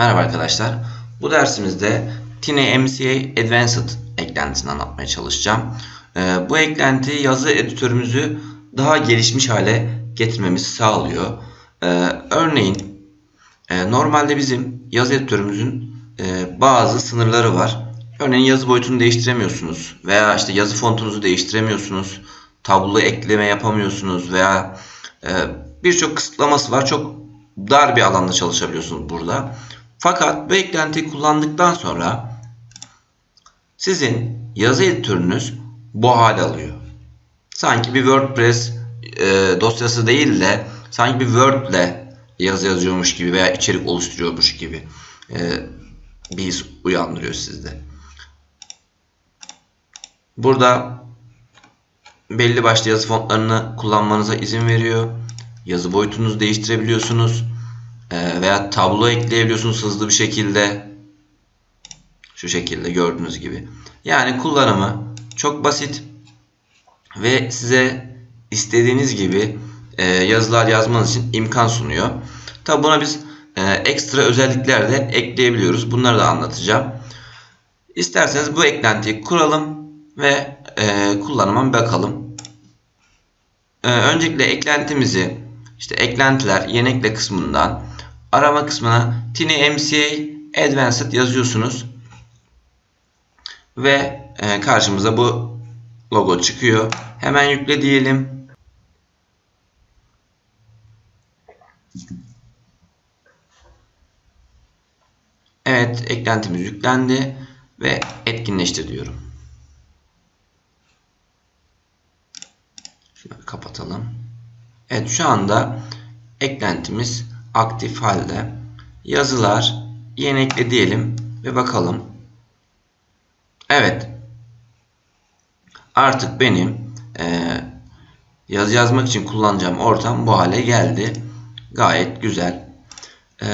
Merhaba arkadaşlar. Bu dersimizde Tine MCA Advanced eklentisini anlatmaya çalışacağım. Ee, bu eklenti yazı editörümüzü daha gelişmiş hale getirmemizi sağlıyor. Ee, örneğin e, normalde bizim yazı editörümüzün e, bazı sınırları var. Örneğin yazı boyutunu değiştiremiyorsunuz veya işte yazı fontunuzu değiştiremiyorsunuz. Tablo ekleme yapamıyorsunuz veya e, birçok kısıtlaması var. Çok dar bir alanda çalışabiliyorsunuz burada. Fakat bu eklentiyi kullandıktan sonra sizin yazı editörünüz bu hale alıyor. Sanki bir WordPress e, dosyası değil de sanki bir Word ile yazı yazıyormuş gibi veya içerik oluşturuyormuş gibi e, bir his uyandırıyor sizde. Burada belli başlı yazı fontlarını kullanmanıza izin veriyor. Yazı boyutunuzu değiştirebiliyorsunuz. Ee, veya tablo ekleyebiliyorsunuz hızlı bir şekilde. Şu şekilde gördüğünüz gibi. Yani kullanımı çok basit ve size istediğiniz gibi e, yazılar yazmanız için imkan sunuyor. Tabi buna biz e, ekstra özellikler de ekleyebiliyoruz. Bunları da anlatacağım. İsterseniz bu eklentiyi kuralım ve e, kullanıma bakalım. öncelikle eklentimizi işte eklentiler yeni ekle kısmından arama kısmına Tiny MCA Advanced yazıyorsunuz. Ve e, karşımıza bu logo çıkıyor. Hemen yükle diyelim. Evet eklentimiz yüklendi ve etkinleştir diyorum. Şunu kapatalım. Evet şu anda eklentimiz aktif halde. Yazılar yeni ekle diyelim ve bakalım. Evet. Artık benim e, yazı yazmak için kullanacağım ortam bu hale geldi. Gayet güzel. E,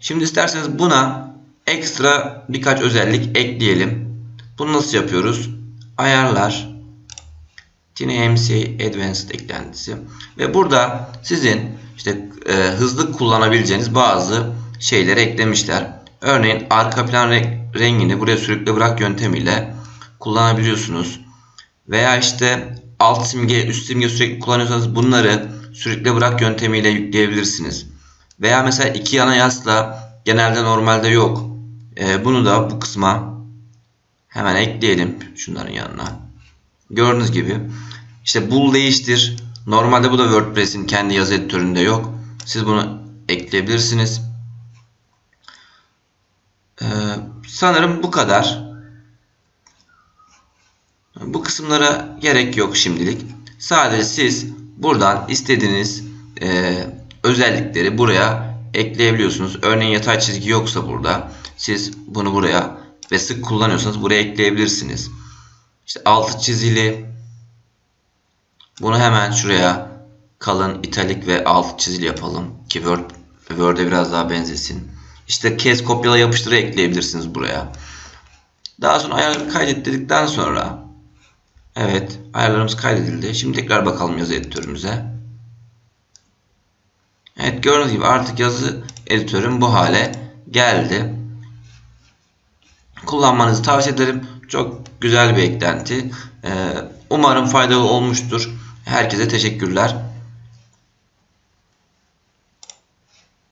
şimdi isterseniz buna ekstra birkaç özellik ekleyelim. Bunu nasıl yapıyoruz? Ayarlar, TinyMC Advanced eklentisi ve burada sizin işte e, hızlı kullanabileceğiniz bazı şeyleri eklemişler. Örneğin arka plan rengini buraya sürükle bırak yöntemiyle kullanabiliyorsunuz. Veya işte alt simge, üst simge sürekli kullanıyorsanız bunları sürükle bırak yöntemiyle yükleyebilirsiniz. Veya mesela iki yana yasla genelde normalde yok. E, bunu da bu kısma hemen ekleyelim şunların yanına. Gördüğünüz gibi işte bul değiştir. Normalde bu da WordPress'in kendi yazı editöründe yok. Siz bunu ekleyebilirsiniz. Ee, sanırım bu kadar. Bu kısımlara gerek yok şimdilik. Sadece siz buradan istediğiniz e, özellikleri buraya ekleyebiliyorsunuz. Örneğin yatay çizgi yoksa burada siz bunu buraya ve sık kullanıyorsanız buraya ekleyebilirsiniz. İşte altı çizili bunu hemen şuraya kalın italik ve alt çizili yapalım ki Word Word'e biraz daha benzesin. İşte kes kopyala yapıştırı ekleyebilirsiniz buraya. Daha sonra ayarları kaydet sonra evet ayarlarımız kaydedildi. Şimdi tekrar bakalım yazı editörümüze. Evet gördüğünüz gibi artık yazı editörüm bu hale geldi. Kullanmanızı tavsiye ederim. Çok güzel bir eklenti. Ee, umarım faydalı olmuştur. Herkese teşekkürler.